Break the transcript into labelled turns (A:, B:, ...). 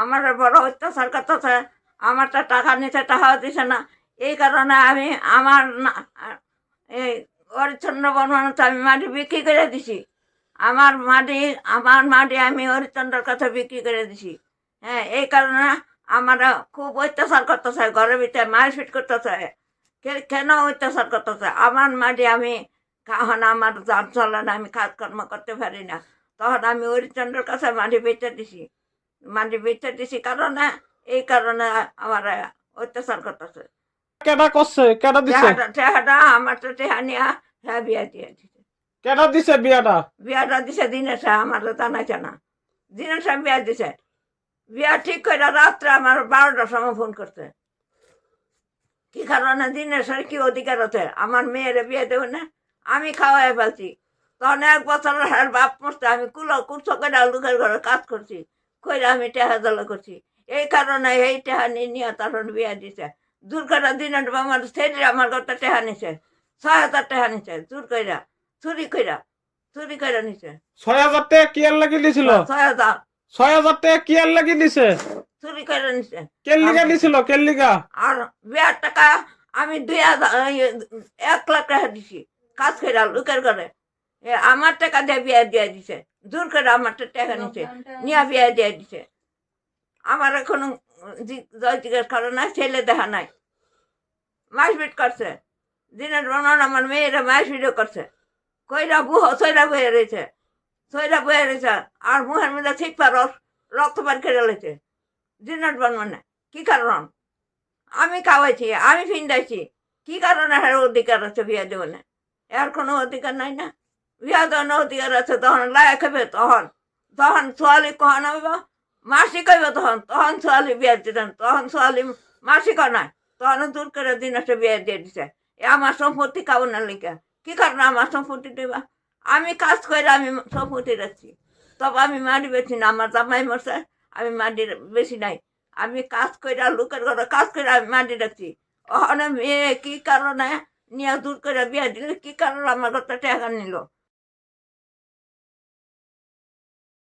A: আমার বড় অত্যাচার করতেছে, আমারটা টাকা নিতে টাকা দিছে না। এই কারণে আমি আমার এই হরিচন্দ্র বর্মনতে আমি মাটি বিক্রি করে দিছি। আমার মাটি আমার মাটি আমি হরিচন্দ্রের কাছে বিক্রি করে দিছি। হ্যাঁ এই কারণে আমার খুব অত্যাচার করতেছে, ঘরের ভিতরে মারপিট করতেছে। কেন অত্যাচার করতেছে? আমার মাটি আমি কাহন, আমার যার চলে না আমি কাজকর্ম করতে পারি না। তখন আমি হরিচন্দ্রের কাছে মাটি বেচে দিছি। মাটি বেচে দিছি কারণে এই কারণে আমার অত্যাচার করতেছে।
B: কেডা করছে? কেডা দিছে?
A: টেহাটা আমার তো নিয়া হ্যাঁ বিয়া দিয়ে দিছে।
B: কেডা দিছে বিয়াটা?
A: বিয়াটা দিছে দিনের আমার তো জানাইছে না। দিনের সাহেব বিয়া দিছে। বিয়া ঠিক করে রাত্রে আমার বারোটার সময় ফোন করছে। কি কারণে সাহেব কি অধিকার আছে? আমার মেয়েরে বিয়ে দেবে না? আমি খাওয়াই ফেলছি। তখন এক বছর হ্যাঁ বাপ মরতে আমি কুলো কুচো করে লোকের ঘরে কাজ করছি। কইরা আমি টেহা দলে করছি। এই কারণে এই টেহা নিয়ে তখন বিয়া দিছে। দূর করে দিনের আমার ছেলে আমার কথা টেহা নিছে। ছয় হাজার টেহা নিছে দূর কইরা চুরি কইরা চুরি কইরা নিছে।
B: ছয় হাজার টাকা কি আর লাগি দিছিল?
A: ছয় হাজার।
B: ছয় হাজার টাকা কি আর লাগি দিছে?
A: চুরি করে নিছে
B: কেল্লিগা দিছিল? কেল্লিগা
A: আর বিয়ার টাকা আমি দুই হাজার এক লাখ টাকা দিছি। কাজ করে লোকের করে এ, আমার টাকা দিয়ে বিয়া দিয়ে দিছে। দূর করে আমার তো টাকা নিছে নিয়ে বিয়া দিয়ে দিছে আমার এখনও জয় জিজ্ঞেস করে না ছেলে দেখা নাই। মাসপিট করছে। দিনের বর্ণন আমার মেয়েরা মাসপিটও করছে। কইরা বুহ সইরা বয়ে রয়েছে। সইরা বয়ে রয়েছে। আর মুহের মধ্যে ঠিক পার রক্ত পার করে রয়েছে দিনের বর্ণনে কি কারণ? আমি খাওয়াইছি আমি ফিন্দাইছি কি কারণে এর অধিকার আছে বিয়া দেবো না এর কোনো অধিকার নাই না? বিয়া দেওয়ার অধিকার আছে, তখন লায়ক হবে তখন তখন ছোয়ালি কখন হইব মাসি কইব তখন তখন ছোয়ালি বিয়া দিতেন তখন ছোয়ালি মাসি নাই, তখন দূর করে দিন এসে বিয়া দিয়ে দিছে। এ আমার সম্পত্তি না লিখা কি কারণে আমার সম্পত্তি দেবা? আমি কাজ করে আমি সম্পত্তি রাখছি। তবে আমি মাটি বেছি না, আমার জামাই মরছে, আমি মাটি বেশি নাই। আমি কাজ করে লোকের ঘরে কাজ করে আমি মাটি রাখছি। ওখানে মেয়ে কি কারণে নিয়ে দূর করে বিয়া দিলে, কি কারণে আমার কথা টাকা নিল?